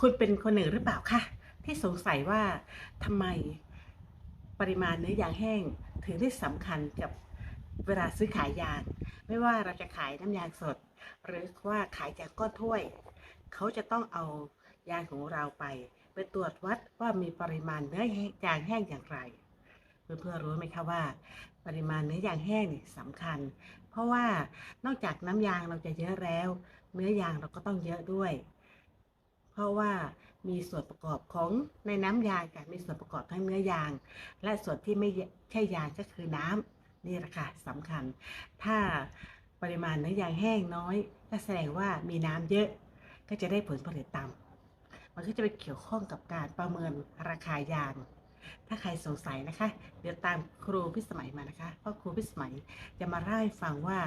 คุณเป็นคนหนึ่งหรือเปล่าคะที่สงสัยว่าทำไมปริมาณเนื้อยางแห้งถึงได้สำคัญกับเวลาซื้อขายยาง ไม่ว่าเราจะขายน้ำยางสด หรือว่าขายจากก้อนถ้วย เขาจะต้องเอายางของเราไป ไปตรวจวัดว่ามีปริมาณเนื้อยางแห้งอย่างไร เพื่อนๆรู้ไหมคะว่า ปริมาณเนื้อยางแห้งนี่สำคัญ เพราะว่านอกจากน้ำยางเราจะเยอะแล้ว เนื้อยางเราก็ต้องเยอะด้วย ราะว่ามีส่วนประกอบของในน้ำยางค่ะมีส่วนประกอบทั้งเนื้อยาง และส่วนที่ไม่ใช่ยางก็คือน้ำนี่แหละค่ะสำคัญ ถ้าปริมาณเนื้อยางแห้งน้อยก็แสดงว่ามีน้ำเยอะ ก็จะได้ผลผลิตต่ำมันก็จะไปเกี่ยวข้องกับการประเมินราคายาง ถ้าใครสงสัยนะคะ เดี๋ยวตามครูพิสมัยมานะคะเพราะครูพิสมัยจะมาเล่าให้ฟังว่า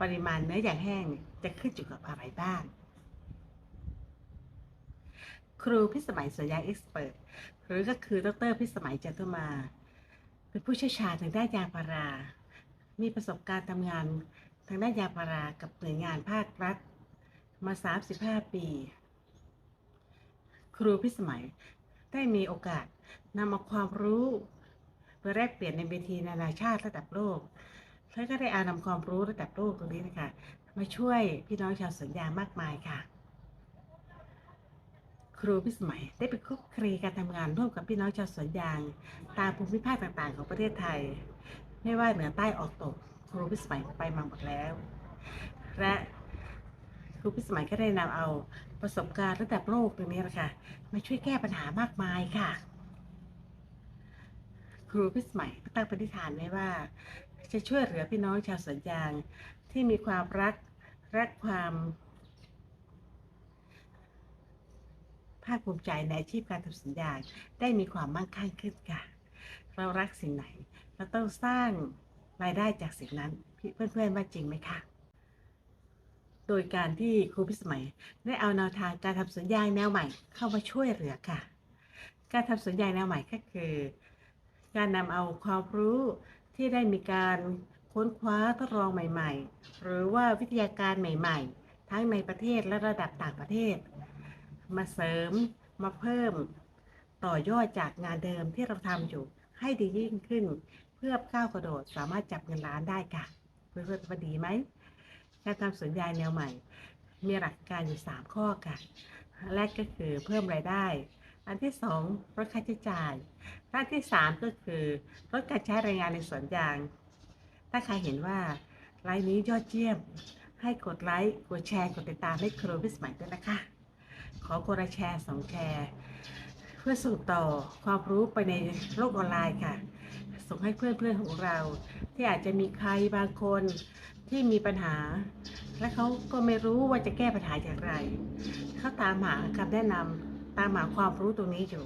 ปริมาณเนื้อยางแห้งจะขึ้นอยู่กับอะไรบ้าง ครูพิสมัยสวยยางเอ็กซ์เพรสหรือก็คือดรพิสมัยจันทุมา เป็นผู้เชี่ยวชาญทางด้านยางพารา มีประสบการณ์ทำงานทางด้านยางพารากับหน่วยงานภาครัฐ มา 35 ปี ครูพิสมัยได้มีโอกาสนำเอาความรู้ไปแลกเปลี่ยนในเวทีนานาชาติระดับโลกและก็ได้อานำความรู้ระดับโลกตรงนี้นะคะมาช่วยพี่น้องชาวสวนยางมากมายค่ะ ครูพิสมัยได้ไปคุกคลีการทำงานร่วมกับพี่น้องชาวสวนยาง ตามภูมิภาคต่างๆ ของประเทศไทย ไม่ว่าเหนือใต้ออกตก ครูพิสมัยไปมาหมดแล้ว และครูพิสมัยก็ได้นำเอาประสบการณ์ระดับโลกตรงนี้แหละค่ะมาช่วยแก้ปัญหามากมายค่ะ ครูพิสมัยตั้งปณิธานไว้ว่า จะช่วยเหลือพี่น้องชาวสวนยางที่มีความรักและความ ภาคภูมิใจในอาชีพการทำสวนยาได้มีความมั่งคั่งขึ้นค่ะ เรารักสิ่งไหน เราต้องสร้างรายได้จากสิ่งนั้นพี่เพื่อนๆว่าจริงไหมคะโดยการที่ครูพิสมัยได้เอาแนวทางการทำสวนยาแนวใหม่เข้ามาช่วยเหลือค่ะ การทำสวนยาแนวใหม่ก็คือ การนำเอาความรู้ที่ได้มีการค้นคว้าทดลองใหม่ ๆ หรือว่าวิทยาการใหม่ ๆ ทั้งในประเทศและระดับต่างประเทศ มาเสริมมาเพิ่ม ต่อยอดจากงานเดิมที่เราทำอยู่ให้ดียิ่งขึ้น เพื่อก้าวกระโดดสามารถจับเงินล้านได้ค่ะ เพื่อนๆว่าดีไหมการทำสวนยางแนวใหม่ มีหลักการอยู่ 3 ข้อค่ะอันแรกก็คือเพิ่มรายได้ อันที่ 2 ลดค่าใช้จ่ายอันที่ 3 ก็คือลดการใช้แรงงานในสวนยาง ถ้าใครเห็นว่าไลน์นี้ยอดเยี่ยม ให้กดไลค์ กดแชร์ กดติดตามให้ครูพิสมัยด้วยนะคะ ขอคนละแชร์สองแชร์เพื่อส่งต่อความรู้ไปในโลกออนไลน์ค่ะ ส่งให้เพื่อนๆของเรา ที่อาจจะมีใครบางคนที่มีปัญหา และเขาก็ไม่รู้ว่าจะแก้ปัญหาอย่างไร เขาตามหาคำแนะนำตามหาความรู้ตรงนี้อยู่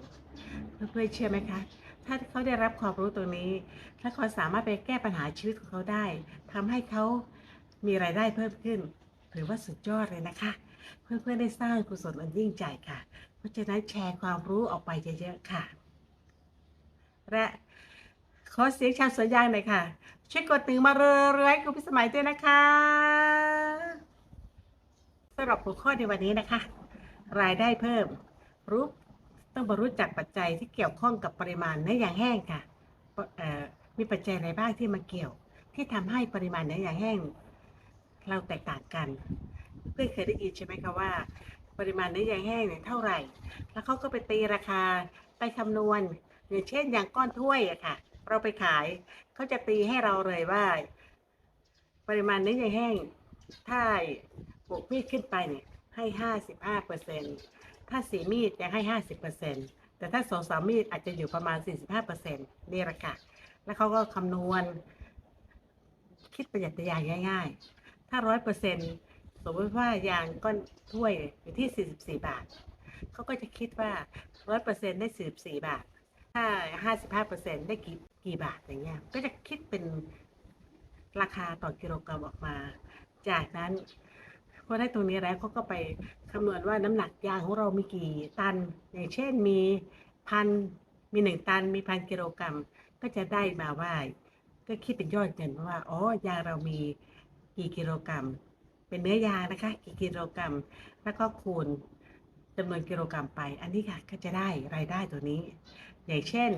เพื่อนๆเชื่อไหมคะถ้าเขาได้รับความรู้ตรงนี้และเขาสามารถไปแก้ปัญหาชีวิตของเขาได้ทำให้เขามีรายได้เพิ่มขึ้น ถือว่าสุดยอดเลยนะคะ เพื่อนๆได้สร้างกุศลอันยิ่งใหญ่ค่ะ เพราะฉะนั้นแชร์ความรู้ออกไปเยอะๆค่ะ และขอเสียงชาวสวนยางหน่อยค่ะ ช่วยกดตึงมาเรื่อยๆคุณพิสมัยด้วยนะคะสำหรับหัวข้อในวันนี้นะคะ รายได้เพิ่มรู้ต้องมารู้จักปัจจัยที่เกี่ยวข้องกับปริมาณเนื้อยางแห้งค่ะมีปัจจัยอะไรบ้างที่มาเกี่ยว ที่ทำให้ปริมาณเนื้อยางแห้ง เราแตกต่างกัน เพื่อนเคยได้ยินใช่ไหมคะว่า ปริมาณเนื้อยางแห้งเนี่ยเท่าไหร่ แล้วเขาก็ไปตีราคาไปคำนวณอย่างเช่นอย่างก้อนถ้วยอะค่ะ เราไปขายเขาจะตีให้เราเลยว่า ปริมาณเนื้อยางแห้ง ถ้าปลูกมีดขึ้นไปเนี่ยให้ห้าสิบห้าเปอร์เซ็นถ้าสีมีดยังให้ห้าสิบเปอร์เซ็นแต่ถ้าสองสามมีดอาจจะอยู่ประมาณสี่สิบห้าเปอร์เซ็นนี่ละค่ะแล้วเขาก็คำนวณ คิดประหยัดประหยัดง่าย ๆ ถ้าร้อยเปอร์เซ็นต์ สมมติว่ายางก้อนถ้วยอยู่ที่สี่สิบสี่บาท เขาก็จะคิดว่าร้อยเปอร์เซ็นได้สี่สิบสี่บาท ถ้าห้าสิบห้าเปอร์เซ็นได้กี่กี่บาทอย่างเงี้ย ก็จะคิดเป็นราคาต่อกิโลกรัมออกมา จากนั้นพอได้ตรงนี้แล้วเขาก็ไปคำนวณว่าน้ำหนักยางของเรามีกี่ตัน อย่างเช่นมีพันมีหนึ่งตันมีพันกิโลกรัม ก็จะได้มาว่า ก็คิดเป็นยอดเงินว่า อ๋อ ยางเรามีกี่กิโลกรัม เป็นเนื้อยางนะคะกี่กิโลกรัม แล้วก็คูณจำนวนกิโลกรัมไป อันนี้ค่ะก็จะได้รายได้ตัวนี้ อย่างเช่น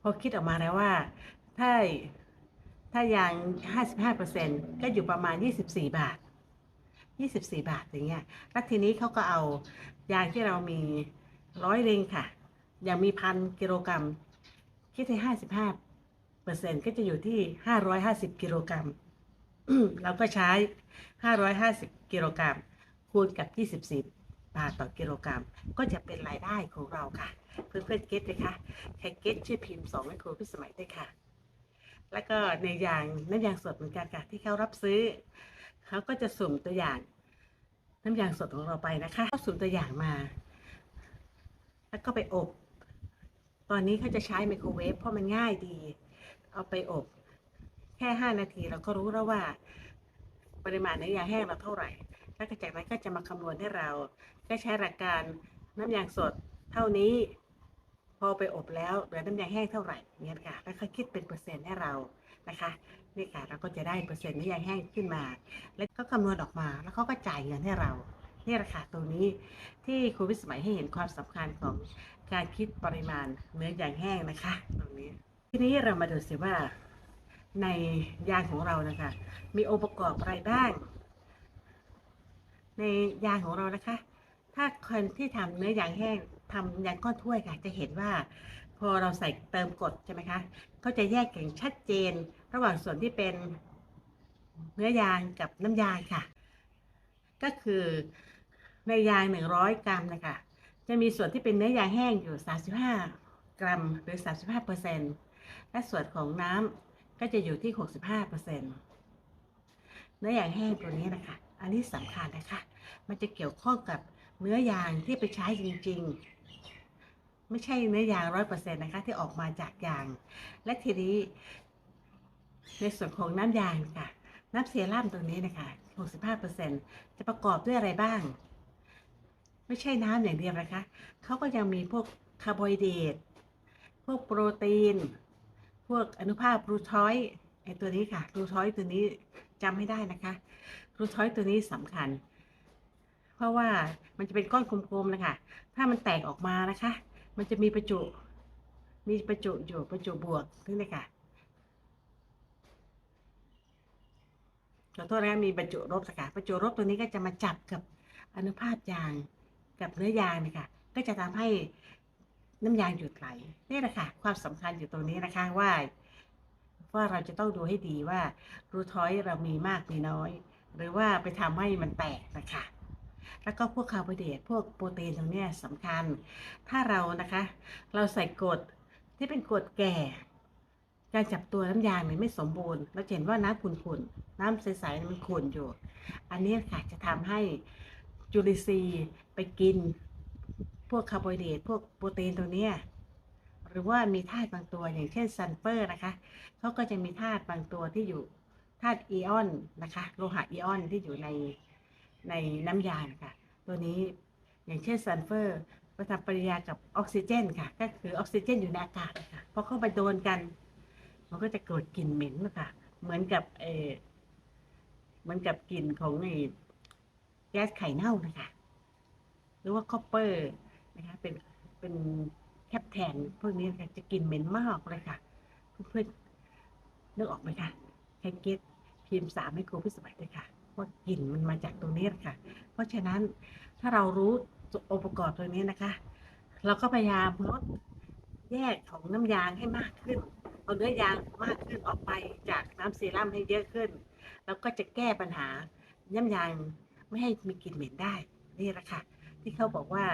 พอคิดออกมาแล้วว่า ถ้าถ้ายาง 55%ก็อยู่ประมาณ 24 บาท 24 บาทอย่างเงี้ย แล้วทีนี้เขาก็เอายางที่เรามีร้อยเรงค่ะอย่างมีพันกิโลกรัม คิดให้ 55เปอร์เซ็นต์ก็จะอยู่ที่ 550 กิโลกรัม เราก็ใช้ 550 กิโลกรัมคูณกับ 24 บาทต่อกิโลกรัม ก็จะเป็นรายได้ของเราค่ะ เพื่อนๆเก็ตไหมคะใครเก็ตช่วยพิมพ์สองให้ครูพิสมัยด้วยค่ะ แล้วก็ในอย่างน้ำยางสดเหมือนกันค่ะที่เขารับซื้อ เขาก็จะสุ่มตัวอย่าง น้ำยางสดของเราไปนะคะเขาสุ่มตัวอย่างมา แล้วก็ไปอบ ตอนนี้เขาจะใช้ไมโครเวฟเพราะมันง่ายดี เอาไปอบ แค่ 5 นาทีเราก็รู้แล้วว่า ปริมาณน้ำยาแห้งเราเท่าไหร่ แล้วก็จากนั้นก็จะมาคำนวณให้เรา ก็ใช้หลักการน้ำยางสดเท่านี้ พอไปอบแล้วเหลือน้ำยางแห้งเท่าไหร่เงี้ยค่ะ แล้วเขาคิดเป็นเปอร์เซ็นต์ให้เรานะคะนี่ค่ะเราก็จะได้เปอร์เซ็นต์น้ำยางแห้งขึ้นมา แล้วก็คำนวณออกมา แล้วเขาก็จ่ายเงินให้เรานี่แหละค่ะตรงนี้ที่ครูวิสมัยให้เห็นความสำคัญของการคิดปริมาณเนื้อยางแห้งนะคะ ตรงนี้ ทีนี้เรามาดูสิว่า ในยางของเรานะคะ มีองค์ประกอบอะไรบ้าง ในยางของเรานะคะ ถ้าคนที่ทำเนื้อยางแห้งทำยางก้อนถ้วยค่ะ จะเห็นว่า พอเราใส่เติมกดใช่ไหมคะก็จะแยกอย่างชัดเจน ระหว่างส่วนที่เป็นเนื้อยางกับน้ำยางค่ะ ก็คือในยาง100กรัมนะคะ จะมีส่วนที่เป็นเนื้อยางแห้งอยู่35กรัมหรือ35เปอร์เซ็นต์และส่วนของน้ำ ก็จะอยู่ที่ 65เปอร์เซ็นต์เนื้อยางแห้งตัวนี้นะคะ อันนี้สำคัญนะคะ มันจะเกี่ยวข้องกับเนื้อยางที่ไปใช้จริง ๆ ไม่ใช่เนื้อยางร้อยเปอร์เซ็นต์นะคะ ที่ออกมาจากยาง และทีนี้ ในส่วนของน้ำยางค่ะ น้ำเซรั่มตัวนี้นะคะ 65%จะประกอบด้วยอะไรบ้าง ไม่ใช่น้ำอย่างเดียวนะคะ เขาก็ยังมีพวกคาร์โบไฮเดรต พวกโปรตีน พวกอนุภาครูทอยด์ไอตัวนี้ค่ะรูทอยด์ตัวนี้จำไม่ได้นะคะรูทอยด์ตัวนี้สำคัญ เพราะว่ามันจะเป็นก้อนกลมๆนะคะถ้ามันแตกออกมานะคะ มันจะมีประจุ มีประจุอยู่ประจุบวกนี่เลยค่ะขอโทษนะมีบรรจุลบสกัดบรรจุลบตัวนี้ก็จะมาจับกับอนุภาคยางกับเนื้อยางนะคะก็จะทำให้ น้ำยางหยุดไหลนี่แหละค่ะ ความสำคัญอยู่ตรงนี้นะคะว่าว่าเราจะต้องดูให้ดีว่ารูทอยเรามีมากมีน้อย หรือว่าไปทำให้มันแตกนะคะ แล้วก็พวกคาร์โบไฮเดรตพวกโปรตีนตรงนี้สำคัญ ถ้าเรานะคะ เราใส่กรดที่เป็นกรดแก่ การจับตัวน้ำยางเนี่ยไม่สมบูรณ์เราเห็นว่าน้ำขุ่นๆน้ำใสๆมันขุ่นอยู่ อันนี้ค่ะจะทำให้จุลินทรีย์ไปกิน พวกคาร์โบไฮเดรตพวกโปรตีนตรงเนี้ยหรือว่ามีธาตุบางตัวอย่างเช่นซัลเฟอร์นะคะเขาก็จะมีธาตุบางตัวที่อยู่ธาตุอีออนนะคะโลหะอีออนที่อยู่ในในน้ำยาค่ะ ตัวนี้อย่างเช่นซัลเฟอร์ไปทำปฏิกิริยากับออกซิเจนค่ะ ก็คือออกซิเจนอยู่ในอากาศค่ะพอเข้าไปโดนกัน มันก็จะเกิดกลิ่นเหม็นนะคะเหมือนกับเออเหมือนกับกลิ่นของไอ้แก๊สไข่เน่านะคะหรือว่าคอปเปอร์ นะคะเป็นเป็นแคปแทนพวกนี้นะคะจะกลิ่นเหม็นมากเลยค่ะ เพื่อนๆนึกออกไหมคะแคเกตพิมพ์สามให้ครูพิสมัยด้วยค่ะว่ากลิ่นมันมาจากตรงนี้แหละค่ะ เพราะฉะนั้นถ้าเรารู้องค์ประกอบตัวนี้นะคะ เราก็พยายามลดแยกของน้ำยางให้มากขึ้น เอาเนื้อยางมากขึ้นออกไปจากน้ำเซรั่มให้เยอะขึ้น แล้วก็จะแก้ปัญหาน้ำยางไม่ให้มีกลิ่นเหม็นได้นี่แหละค่ะที่เขาบอกว่า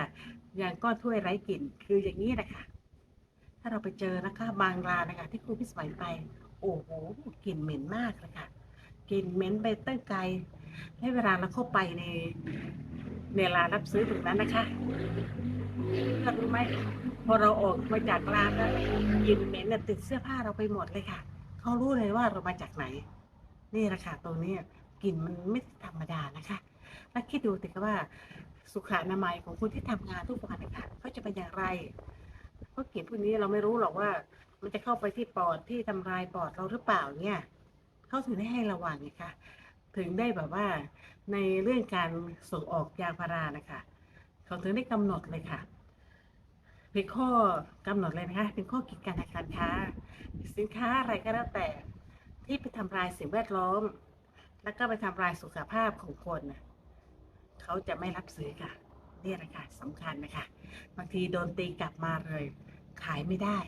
ยางก้อนถ้วยไร้กลิ่น คืออย่างนี้นะคะ ถ้าเราไปเจอนะคะบางร้านนะคะ ที่ครูพิสมัยไป โอ้โหกลิ่นเหม็นมากเลยค่ะกลิ่นเหม็นไปตั้งไกลให้เวลาเราเข้าไปในในร้านรับซื้อตรงนั้นนะคะเรารู้ไหมพอเราออกมาจากร้านแล้วกลิ่นเหม็นติดเสื้อผ้าเราไปหมดเลยค่ะเขารู้เลยว่าเรามาจากไหน นี่แหละค่ะตรงนี้กลิ่นมันไม่ธรรมดานะคะ แล้วคิดดูสิว่า สุขอนามัยของคนที่ทำงานทุกวันนะคะเขาจะเป็นอย่างไรเพราะกลิ่นพวกนี้เราไม่รู้หรอกว่า มันจะเข้าไปที่ปอดที่ทำลายปอดเราหรือเปล่าเนี่ยเขาถึงได้ให้ระวังไงคะถึงได้แบบว่าในเรื่องการส่งออกยางพารานะคะเขาถึงได้กำหนดเลยค่ะเป็นข้อกำหนดเลยนะคะเป็นข้อกิจการทางการค้า สินค้าอะไรก็แล้วแต่ที่ไปทำลายสิ่งแวดล้อม แล้วก็ไปทำลายสุขภาพของคนน่ะ เขาจะไม่รับซื้อค่ะนี่แหละค่ะสำคัญนะคะ บางทีโดนตีกลับมาเลย ขายไม่ได้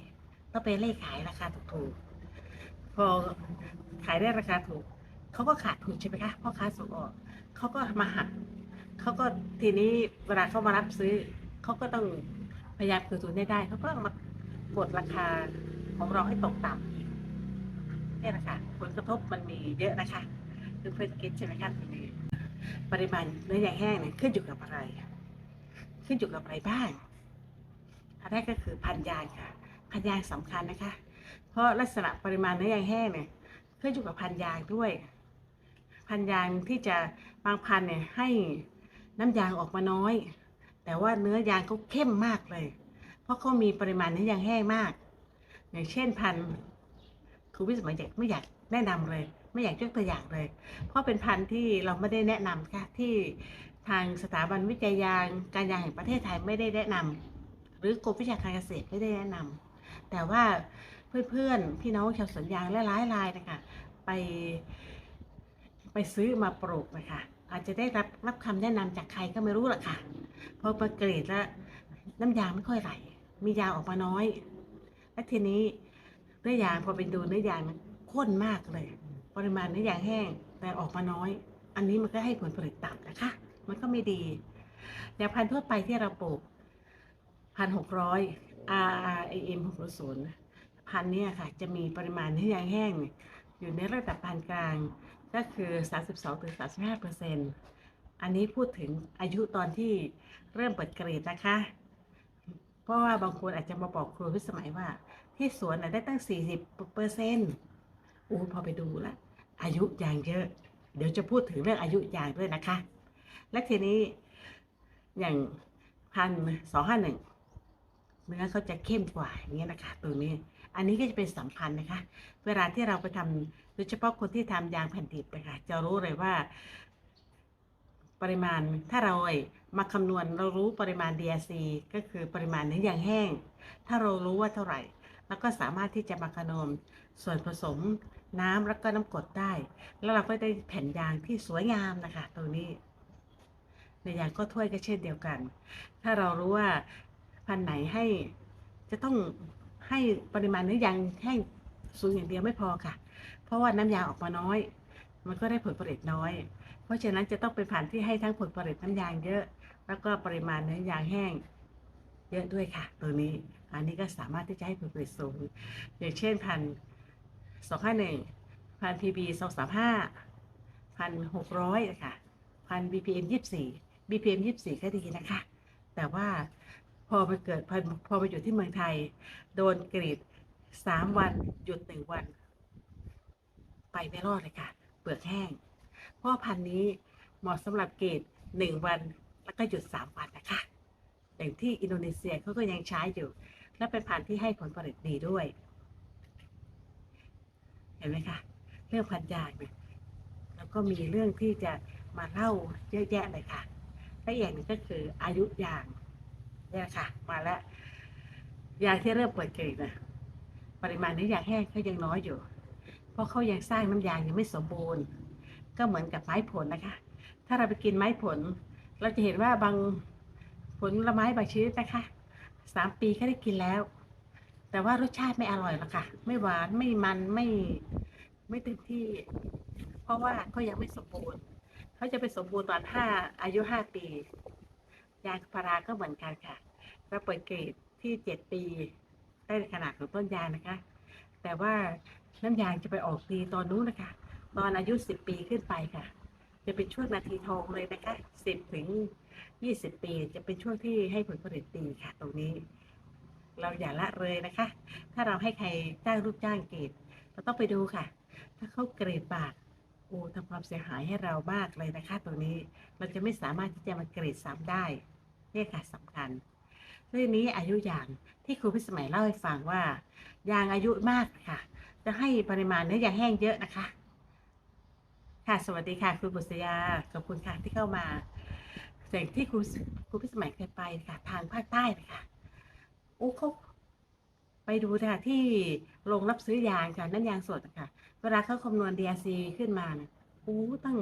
ต้องไปเล่ขายราคาถูกๆ พอขายได้ราคาถูกเขาก็ขาดทุนใช่ไหมคะพ่อค้าส่งออกเขาก็มาหักเขาก็ทีนี้เวลาเขามารับซื้อเขาก็ต้องพยายามคืนทุนได้ได้เขาก็มากดราคาของเราให้ตกต่ำอีกนี่แหละค่ะผลกระทบมันมีเยอะนะคะคือเพื่อนคิดใช่ไหมคะ ปริมาณเนื้อยางแห้งเนี่ยขึ้นอยู่กับอะไร ขึ้นอยู่กับอะไรบ้างอันแรกก็คือพันยางค่ะ พันยางสำคัญนะคะ เพราะลักษณะปริมาณเนื้อยางแห้งเนี่ยขึ้นอยู่กับพันยางด้วย พันยางที่จะบางพันเนี่ยให้น้ำยางออกมาน้อย แต่ว่าเนื้อยางเขาเข้มมากเลย เพราะเขามีปริมาณเนื้อยางแห้งมาก อย่างเช่นพันธุ์ครูวิสมัยเด็กไม่อยากแนะนำเลย ไม่อยากยกตัวอย่างเลย เพราะเป็นพันธุ์ที่เราไม่ได้แนะนำค่ะที่ทางสถาบันวิจัยยางการยางแห่งประเทศไทยไม่ได้แนะนำหรือกรมวิชาการเกษตรไม่ได้แนะนำแต่ว่าเพื่อนๆพี่น้องชาวสวนยางและหลายรายนะคะไป ไปซื้อมาปลูกนะคะอาจจะได้รับรับคำแนะนำจากใครก็ไม่รู้หรอกค่ะเพอประกรดแล้วน้ำยางไม่ค่อยไหล มียางออกมาน้อย และทีนี้เนื้อยางพอไปดูเนื้อยางมันข้นมากเลย ปริมาณเนื้อยางแห้ง แต่ออกมาน้อย อันนี้มันก็ให้ผลผลิตต่ำนะคะ มันก็ไม่ดีอย่างพันธุ์ทั่วไปที่เราปลูกพันหกร้อย R R A M หกศูนย์พันธุ์นี่ยค่ะ จะมีปริมาณเนื้อยางแห้ง อยู่ในระดับปานกลาง ก็คือ 32ถึง35เปอร์เซ็นต์อันนี้พูดถึงอายุตอนที่เริ่มเปิดเกรดนะคะ เพราะว่าบางคนอาจจะมาบอกครูพิสมัยว่า ที่สวนได้ตั้ง 40เปอร์เซ็นต์อู้พอไปดูละ อายุยางเยอะ เดี๋ยวจะพูดถึงเรื่องอายุยางด้วยนะคะ และทีนี้อย่างพันสองห้าหนึ่งเนื้อเขาจะเข้มกว่าอย่างเงี้ยนะคะตัวนี้ อันนี้ก็จะเป็นสำคัญนะคะ เวลาที่เราไปทำโดยเฉพาะคนที่ทำยางแผ่นดิบไปค่ะจะรู้เลยว่า ปริมาณถ้าเรามาคำนวณเรารู้ปริมาณ DRC ก็คือปริมาณเนื้อยางแห้ง ถ้าเรารู้ว่าเท่าไหร่ แล้วก็สามารถที่จะมาคำนวณส่วนผสม น้ำแล้วก็น้ำกรดได้ แล้วเราก็ได้แผ่นยางที่สวยงามนะคะตรงนี้ในยางก็ถ้วยก็เช่นเดียวกัน ถ้าเรารู้ว่าพันไหนให้จะต้องให้ปริมาณเนื้อยางแห้งสูงอย่างเดียวไม่พอค่ะ เพราะว่าน้ำยางออกมาน้อย มันก็ได้ผลผลิตน้อย เพราะฉะนั้นจะต้องเป็นพันที่ให้ทั้งผลผลิตน้ำยางเยอะ แล้วก็ปริมาณเนื้อยางแห้งเยอะด้วยค่ะ ตัวนี้ อันนี้ก็สามารถที่จะให้ผลผลิตสูง อย่างเช่นพัน สองห้าหนึ่งพันพีบีสองสามห้าพันหกร้อยค่ะพันบีพีเอ็มยี่สี่บีพีเอ็มยี่สี่ก็ดีนะคะ แต่ว่าพอไปเกิดพอพอไปอยู่ที่เมืองไทย โดนกรีดสามวันหยุดหนึ่งวัน ไปไม่รอดเลยค่ะเปลือกแห้งเพราะพันนี้เหมาะสำหรับกรีดหนึ่งวันแล้วก็หยุดสามวันนะคะอย่างที่อินโดนีเซียเขาก็ยังใช้อยู่ และเป็นพันธุ์ที่ให้ผลผลิตดีด้วย เห็นไหมคะเรื่องพันยาเนี่ยแล้วก็มีเรื่องที่จะมาเล่าเยอะแยะเลยค่ะและอย่างหนึงก็คืออายุยางเนี่ยค่ะ มาแล้วยางที่เริ่มเปิดเกรีดนะปริมาณนื้ยางแห้งเขายังน้อยอยู่ เพราะเขายังสร้างน้ำยางยังไม่สมบูรณ์ ก็เหมือนกับไม้ผลนะคะ ถ้าเราไปกินไม้ผล เราจะเห็นว่าบางผลละไม้บางชนิดนะคะสามปีก็ได้กินแล้ว แต่ว่ารสชาติไม่อร่อยหรอกค่ะ ไม่หวานไม่มันไม่ไม่เต็มที่ เพราะว่าเขายังไม่สมบูรณ์เขาจะไปสมบูรณ์ตอนห้าอายุห้าปี ยางพาราก็เหมือนกันค่ะเราเปิดเกรดที่เจ็ดปีได้ขนาดของต้นยางนะคะ แต่ว่าน้ำยางจะไปออกดีตอนนู้นนะคะ ตอนอายุสิบปีขึ้นไปค่ะ จะเป็นช่วงนาทีทองเลยนะคะสิบถึงยี่สิบปี จะเป็นช่วงที่ให้ผลผลิตดีค่ะ ตรงนี้ เราอย่าละเลยนะคะ ถ้าเราให้ใครจ้างลูกจ้างเกรดเราต้องไปดูค่ะ ถ้าเขาเกรดบาทโอ้ทำความเสียหายให้เรามากเลยนะคะ ตรงนี้เราจะไม่สามารถที่จะมาเกรดซ้ำได้นี่ค่ะสำคัญเรื่องนี้อายุยางที่ครูพิสมัยเล่าให้ฟังว่ายางอายุมากค่ะ จะให้ปริมาณเนื้อยางแห้งเยอะนะคะ ค่ะสวัสดีค่ะคุณบุษยาขอบคุณค่ะที่เข้ามาอย่งที่ครูครูพิสมัยเคยไปค่ะ ทางภาคใต้นะคะ โอ้เขาไปดูนะคะที่โรงรับซื้อยางค่ะนั่นยางสดนะคะเวลาเขาคำนวณ DRC ขึ้นมานะโอ้ตั้ง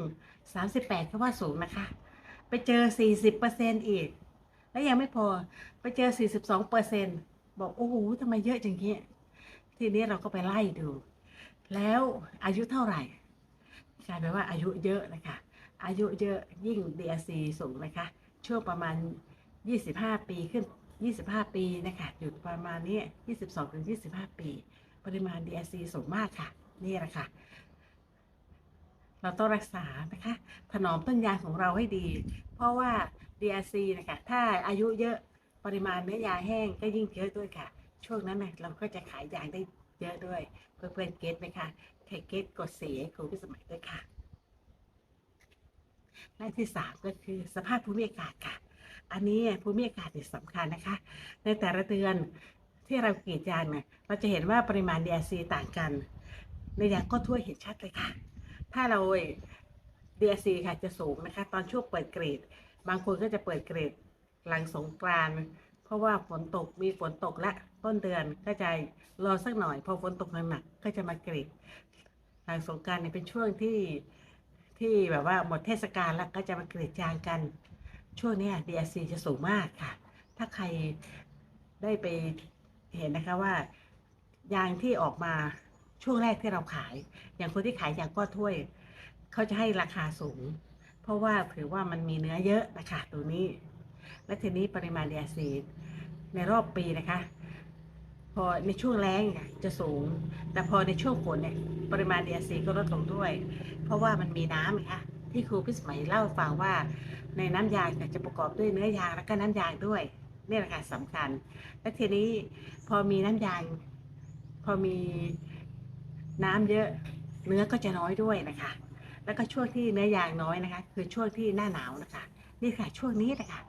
38ก็ว่าสูงนะคะ ไปเจอ 40%อีก แล้วยังไม่พอไปเจอ 42%บอกโอ้โหทำไมเยอะจังเงี้ยทีนี้เราก็ไปไล่ดู แล้วอายุเท่าไหร่กลายเป็นว่าอายุเยอะนะคะอายุเยอะยิ่ง DRC สูงนะคะ ช่วงประมาณ 25 ปีขึ้น 25 ปีนะคะอยู่ประมาณนี้ 22ถึง25 ปี ปริมาณ DRC สูงมากค่ะ นี่แหละค่ะ เราต้องรักษานะคะ ถนอมต้นยางของเราให้ดี เพราะว่า DRC นะคะ ถ้าอายุเยอะปริมาณเนื้อยางแห้งก็ยิ่งเยอะด้วยค่ะ ช่วงนั้นนะเราก็จะขายยางได้เยอะด้วย เพื่อนๆเก็ตไหมคะใครเก็ตกดเสียครูพิสมัยด้วยค่ะและที่สามก็คือสภาพภูมิอากาศค่ะ อันนี้ภูมิอากาศนี่สำคัญนะคะ ในแต่ละเดือนที่เรากรีดยางเนี่ยเราจะเห็นว่าปริมาณ DRC ต่างกัน ในยางก็ทั่วเห็นชัดเลยค่ะ ถ้าเรา DRC ค่ะจะสูงนะคะ ตอนช่วงเปิดเกรดบางคนก็จะเปิดเกรดหลังสงกรานต์เพราะว่าฝนตกมีฝนตกและต้นเดือนก็จะรอสักหน่อยพอฝนตกหนักๆก็จะมาเกรดหลังสงกรานเนี่ยเป็นช่วงที่ที่แบบว่าหมดเทศกาลแล้วก็จะมาเกรดยางกัน ช่วงนี้ DRC จะสูงมากค่ะ ถ้าใครได้ไปเห็นนะคะว่ายางที่ออกมาช่วงแรกที่เราขาย อย่างคนที่ขายยางก้อนถ้วย เขาจะให้ราคาสูง เพราะว่าถือว่ามันมีเนื้อเยอะนะคะตัวนี้ และทีนี้ปริมาณ DRC ในรอบปีนะคะ พอในช่วงแล้งจะสูง แต่พอในช่วงฝนเนี่ยปริมาณ DRC ก็ลดลงด้วย เพราะว่ามันมีน้ำไงคะ ที่ครูพิสมัยเล่าฟังว่า ในน้ำยางจะประกอบด้วยเนื้อยางและก็น้ำยางด้วยนี่แหละค่ะสำคัญ และทีนี้พอมีน้ำยาง พอมีน้ำเยอะเนื้อก็จะน้อยด้วยนะคะ แล้วก็ช่วงที่เนื้อยางน้อยนะคะ คือช่วงที่หน้าหนาวนะคะ นี่ค่ะช่วงนี้นะคะ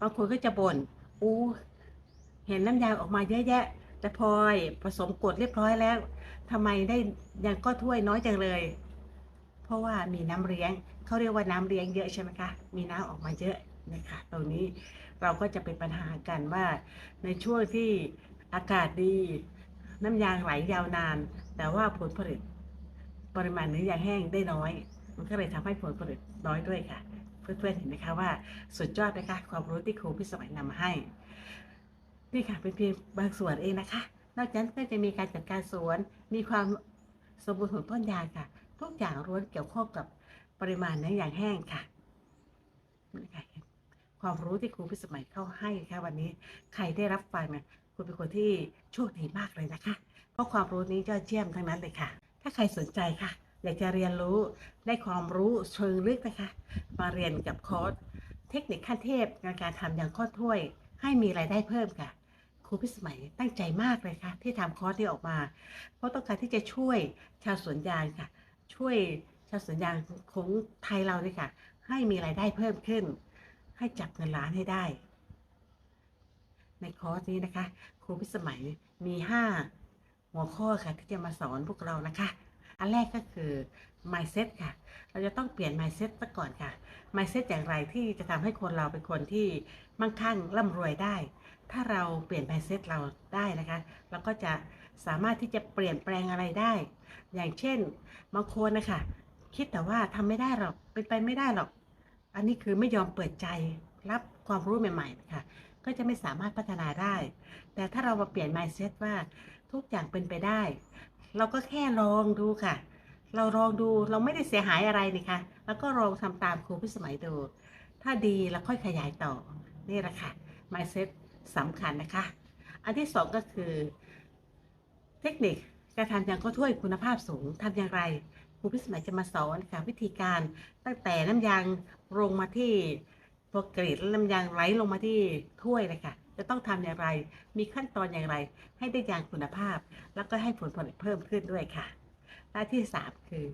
บางคนก็จะบน่นอู้เห็นน้ำยางออกมาเยอะแยะแต่พอผสมกดเรียบร้อยแล้วทำไมได้ยางก็ถ้วยน้อยจังเลย ราะว่ามีน้ำเลี้ยงเขาเรียกว่าน้ำเลี้ยงเยอะใช่ไหมคะ มีน้ำออกมาเยอะนะคะตรงนี้เราก็จะเป็นปัญหากันว่า ในช่วงที่อากาศดี น้ำยางไหลยาวนาน แต่ว่าผลผลิต ปริมาณเนื้อยางแห้งได้น้อย มันก็เลยทำให้ผลผลิตน้อยด้วยค่ะ เพื่อนๆเห็นไหมคะว่าสุดยอดนะคะความรู้ที่ครูพิสมัยนำมาให้นี่ค่ะเป็นเพียงบางส่วนเองนะคะ นอกจากนั้นก็จะมีการจัดการสวน มีความสมบูรณ์ของต้นยางค่ะ ทุกอย่างล้วนเกี่ยวข้องกับปริมาณเนื้อยางแห้งค่ะนี่ค่ะความรู้ที่ครูพิสมัยเข้าให้ค่ะวันนี้ใครได้รับฟังเนี่ยคุณเป็นคนที่โชคดีมากเลยนะคะ เพราะความรู้นี้ยอดเยี่ยมทั้งนั้นเลยค่ะ ถ้าใครสนใจค่ะ อยากจะเรียนรู้ได้ความรู้เชิงลึกนะคะ มาเรียนกับคอร์สเทคนิคขั้นเทพในการทำยางข้อถ้วย ให้มีรายได้เพิ่มค่ะครูพิสมัยตั้งใจมากเลยค่ะ ที่ทำคอร์สนี้ออกมา เพราะต้องการที่จะช่วยชาวสวนยางค่ะ ช่วยชาวสวนยางของไทยเราเนี่ยค่ะ ให้มีรายได้เพิ่มขึ้น ให้จับเงินล้านให้ได้ ในคอร์สนี้นะคะ ครูพิสมัยมีห้าหัวข้อค่ะที่จะมาสอนพวกเรานะคะ อันแรกก็คือ mindset ค่ะ เราจะต้องเปลี่ยน mindset ซะก่อนค่ะ mindset อย่างไรที่จะทำให้คนเราเป็นคนที่มั่งคั่งร่ำรวยได้ ถ้าเราเปลี่ยน mindset เราได้นะคะ เราก็จะสามารถที่จะเปลี่ยนแปลงอะไรได้ อย่างเช่นบางคนนะคะ คิดแต่ว่าทำไม่ได้หรอก เป็นไปไม่ได้หรอก อันนี้คือไม่ยอมเปิดใจรับความรู้ใหม่ๆนะคะก็จะไม่สามารถพัฒนาได้ แต่ถ้าเรามาเปลี่ยน mindset ว่าทุกอย่างเป็นไปได้ เราก็แค่ลองดูค่ะ เราลองดูเราไม่ได้เสียหายอะไรนี่คะแล้วก็ลองทำตามครูพิสมัยดู ถ้าดีเราค่อยขยายต่อ นี่แหละค่ะ mindset สำคัญนะคะ อันที่สองก็คือ เทคนิคการทำยางก็ถ้วยคุณภาพสูงทำอย่างไรครูพิสมัยจะมาสอนค่ะวิธีการตั้งแต่น้ำยางลงมาที่พอกรีดแล้วน้ำยางไหลลงมาที่ถ้วยเลยค่ะจะต้องทำอย่างไร มีขั้นตอนอย่างไร ให้ได้ยางคุณภาพ แล้วก็ให้ผลผลิตเพิ่มขึ้นด้วยค่ะหน้าที่สามคือ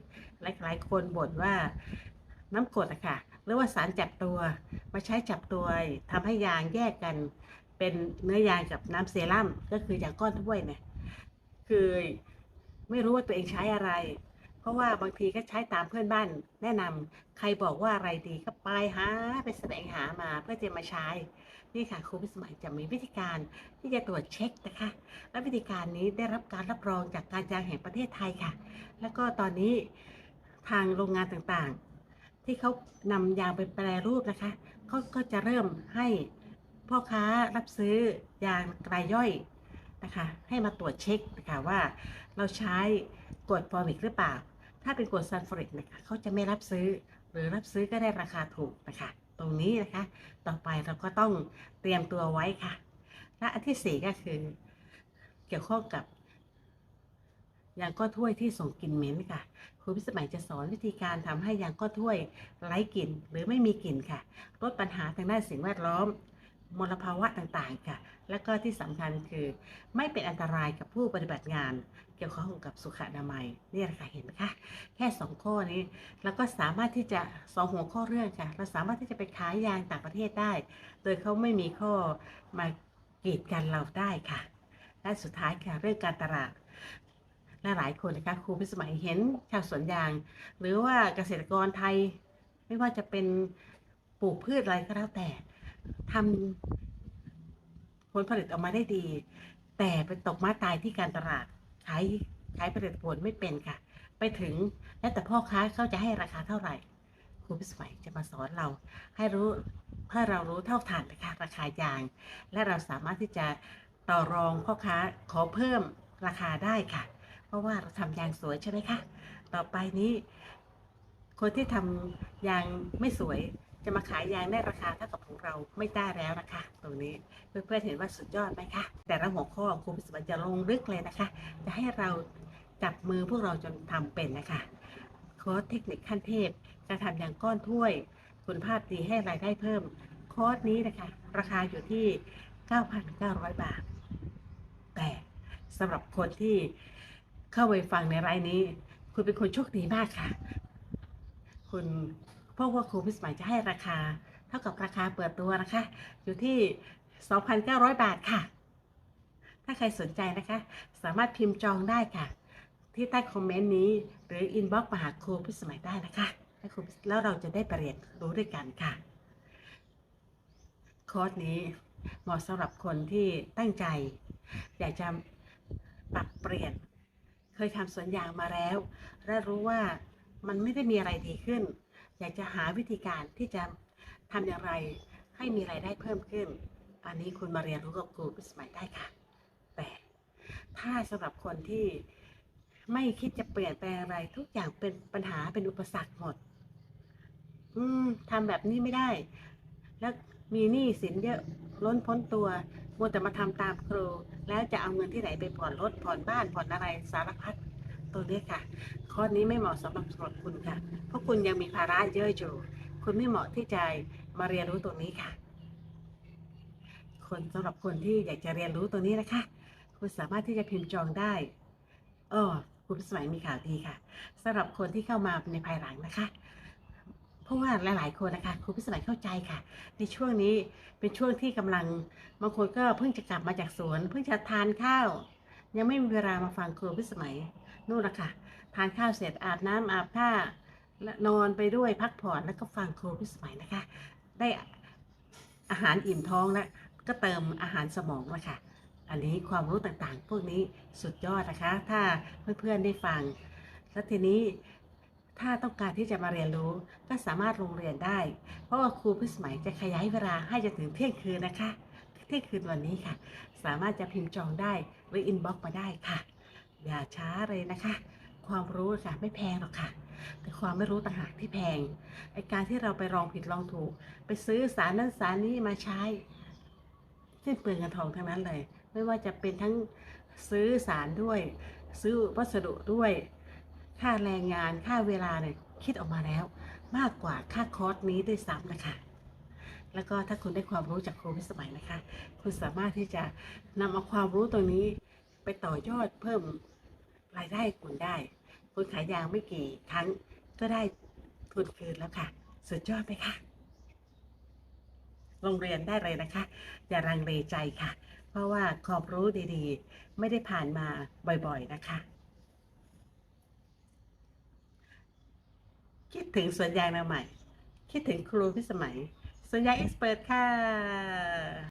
หลายๆคนบ่นว่าน้ำกรดอะค่ะหรือว่าสารจับตัวมาใช้จับตัวทำให้ยางแยกกัน เป็นเนื้อยางกับน้ำเซรั่มก็คือยางก้อนถ้วยเนี่ยคือไม่รู้ว่าตัวเองใช้อะไร เพราะว่าบางทีก็ใช้ตามเพื่อนบ้าน แนะนำใครบอกว่าอะไรดีก็ไปหาไปแสวงหามาเพื่อจะมาใช้ นี่ค่ะครูพิสมัยจะมีวิธีการที่จะตรวจเช็คนะคะ และวิธีการนี้ได้รับการรับรองจากการยางแห่งประเทศไทยค่ะ แล้วก็ตอนนี้ทางโรงงานต่างๆ ที่เขานำยางไปแปรรูปนะคะเขาก็จะเริ่มให้ พ่อค้ารับซื้อยางรายย่อยนะคะให้มาตรวจเช็คนะคะว่าเราใช้กรดฟอร์มิกหรือเปล่า ถ้าเป็นกรดซัลฟูริกนะคะเขาจะไม่รับซื้อหรือรับซื้อก็ได้ราคาถูกนะคะตรงนี้นะคะ ต่อไปเราก็ต้องเตรียมตัวไว้ค่ะ และอันที่สี่ก็คือ เกี่ยวข้องกับยางก้อนถ้วยที่ส่งกลิ่นเหม็นค่ะครูพิสมัยจะสอนวิธีการทำให้ยางก้อนถ้วยไร้กลิ่นหรือไม่มีกลิ่นค่ะลดปัญหาทางด้านสิ่งแวดล้อม มลภาวะต่างๆค่ะ และก็ที่สำคัญคือไม่เป็นอันตรายกับผู้ปฏิบัติงาน เกี่ยวข้องกับสุขอนามัยนี่แหละค่ะเห็นไหมคะแค่สองข้อนี้เราก็สามารถที่จะสองหัวข้อเรื่องค่ะเราสามารถที่จะไปขายยางต่างประเทศได้ โดยเขาไม่มีข้อมากีดกันเราได้ค่ะ และสุดท้ายค่ะเรื่องการตลาดและหลายคนนะคะครูพิสมัยเห็นชาวสวนยาง หรือว่าเกษตรกรไทยไม่ว่าจะเป็นปลูกพืชอะไรก็แล้วแต่ ทำผลผลิตออกมาได้ดี แต่ไปตกมาตายที่การตลาดขายขายผลิตผลไม่เป็นค่ะ ไปถึงแล้วแต่พ่อค้าเขาจะให้ราคาเท่าไหร่ครูพิสมัยจะมาสอนเราให้รู้ให้เรารู้เท่าทันนะคะราคายาง และเราสามารถที่จะต่อรองพ่อค้าขอเพิ่มราคาได้ค่ะ เพราะว่าเราทำยางสวยใช่ไหมคะ ต่อไปนี้ คนที่ทำยางไม่สวย จะมาขายยางได้ราคาเท่ากับของเราไม่ได้แล้วนะคะ ตรงนี้เพื่อนๆเห็นว่าสุดยอดไหมคะ แต่ละหัวข้อครูพิสมัยจะลงลึกเลยนะคะ จะให้เราจับมือพวกเราจนทำเป็นนะคะคอร์สเทคนิคขั้นเทพการทำยางก้อนถ้วย คุณภาพดีให้รายได้เพิ่มคอร์สนี้นะคะ ราคาอยู่ที่ 9,900 บาท แต่สำหรับคนที่เข้าไปฟังในรายนี้ คุณเป็นคนโชคดีมากค่ะ คุณ เพราะว่าครูพิสมัยจะให้ราคา เท่ากับราคาเปิดตัวนะคะ อยู่ที่ 2,900 บาทค่ะ ถ้าใครสนใจนะคะ สามารถพิมพ์จองได้ค่ะ ที่ใต้คอมเมนต์นี้ หรืออินบ็อกซ์มาหาครูพิสมัยได้นะคะและครูแล้วเราจะได้ไปเรียนรู้ด้วยกันค่ะคอร์สนี้เหมาะสำหรับคนที่ตั้งใจ อยากจะปรับเปลี่ยน เคยทำสวนยางมาแล้ว และรู้ว่ามันไม่ได้มีอะไรดีขึ้น อยากจะหาวิธีการที่จะทำอย่างไรให้มีไรายได้เพิ่มขึ้น อันนี้คุณมาเรียนรู้กับครูพิสมัยได้ค่ะ แต่ถ้าสำหรับคนที่ไม่คิดจะเปลี่ยนแปลงอะไรทุกอย่างเป็นปัญหาเป็นอุปสรรคหมด อืมทำแบบนี้ไม่ได้ แล้วมีหนี้สินเยอะล้นพ้นตัวมัวแต่มาทำตามครู แล้วจะเอาเงินที่ไหนไปผ่อนรถผ่อนบ้านผ่อนอะไรสารพัด ตัวนี้ค่ะ ข้อนี้ไม่เหมาะสำหรับสำหรับคุณค่ะ เพราะคุณยังมีภาระเยอะอยู่ คุณไม่เหมาะที่จะมาเรียนรู้ตรงนี้ค่ะ คนสำหรับคนที่อยากจะเรียนรู้ตัวนี้นะคะ คุณสามารถที่จะพิมพ์จองได้อ้อคุณสมัยมีข่าวดีค่ะสำหรับคนที่เข้ามาในภายหลังนะคะเพราะว่าหลาย ๆ คนนะคะครูพิสมัยเข้าใจค่ะ ในช่วงนี้เป็นช่วงที่กำลังบางคนก็เพิ่งจะกลับมาจากสวน เพิ่งจะทานข้าว ยังไม่มีเวลามาฟังครูพิสมัย นู่นละค่ะ ทานข้าวเสร็จอาบน้ำอาบท่าและนอนไปด้วยพักผ่อนแล้วก็ฟังครูพิสมัยนะคะ ได้อาหารอิ่มท้องแล้วก็เติมอาหารสมองละค่ะอันนี้ความรู้ต่างๆ พวกนี้สุดยอดนะคะ ถ้าเพื่อนๆได้ฟัง แล้วทีนี้ถ้าต้องการที่จะมาเรียนรู้ก็สามารถลงเรียนได้ เพราะว่าครูพิสมัยจะขยายเวลาให้จนถึงเที่ยงคืนนะคะ เที่ยงคืนวันนี้ค่ะ สามารถจะพิมพ์จองได้หรืออินบ็อกมาได้ค่ะ อย่าช้าเลยนะคะ ความรู้ค่ะไม่แพงหรอกค่ะ แต่ความไม่รู้ต่างหากที่แพงไอการที่เราไปลองผิดลองถูก ไปซื้อสารนั้นสารนี้มาใช้สิ้นเปลืองเงินทองทั้งนั้นเลย ไม่ว่าจะเป็นทั้งซื้อสารด้วย ซื้อวัสดุด้วย ค่าแรงงานค่าเวลาเนี่ยคิดออกมาแล้ว มากกว่าค่าคอร์สนี้ด้วยซ้ำนะคะแล้วก็ถ้าคุณได้ความรู้จากครูพิสมัยนะคะ คุณสามารถที่จะนำเอาความรู้ตรงนี้ไปต่อยอดเพิ่ม รายได้คุณได้ คุณขายยางไม่กี่ครั้งก็ได้ทุนคืนแล้วค่ะ สุดยอดไหมคะโรงเรียนได้เลยนะคะ อย่ารังเลใจค่ะ เพราะว่าความรู้ดีๆ ไม่ได้ผ่านมาบ่อยๆนะคะ คิดถึงสวนยางนาใหม่ คิดถึงครูพิสมัยสวนยางเอ็กซ์เปิดค่ะ